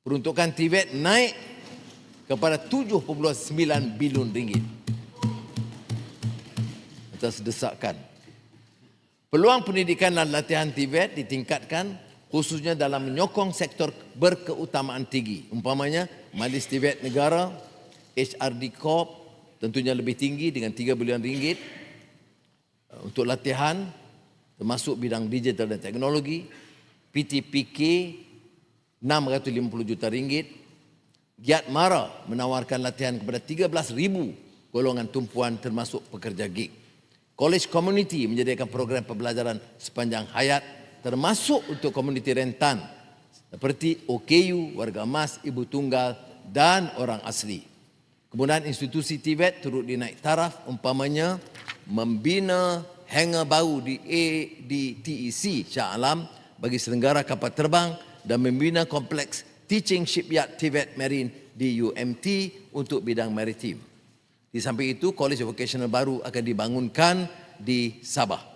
Peruntukan TVET naik kepada 7.9 bilion ringgit. Atas desakan. Peluang pendidikan dan latihan TVET ditingkatkan khususnya dalam menyokong sektor berkeutamaan tinggi. Umpamanya majlis TVET negara, HRD Corp tentunya lebih tinggi dengan 3 bilion ringgit uh, untuk latihan termasuk bidang digital dan teknologi. PTPK 650 juta ringgit. Giat Mara menawarkan latihan kepada 13,000 golongan tumpuan termasuk pekerja gig. College Community menyediakan program pembelajaran sepanjang hayat termasuk untuk komuniti rentan seperti OKU, warga emas, ibu tunggal dan orang asli. Kemudian institusi TVET turut dinaik taraf umpamanya membina hangar baru di ADTEC Shah Alam bagi selenggara kapal terbang dan membina kompleks Teaching Shipyard TVET Marine di UMT untuk bidang maritim. Di samping itu, College Vocational baru akan dibangunkan di Sabah.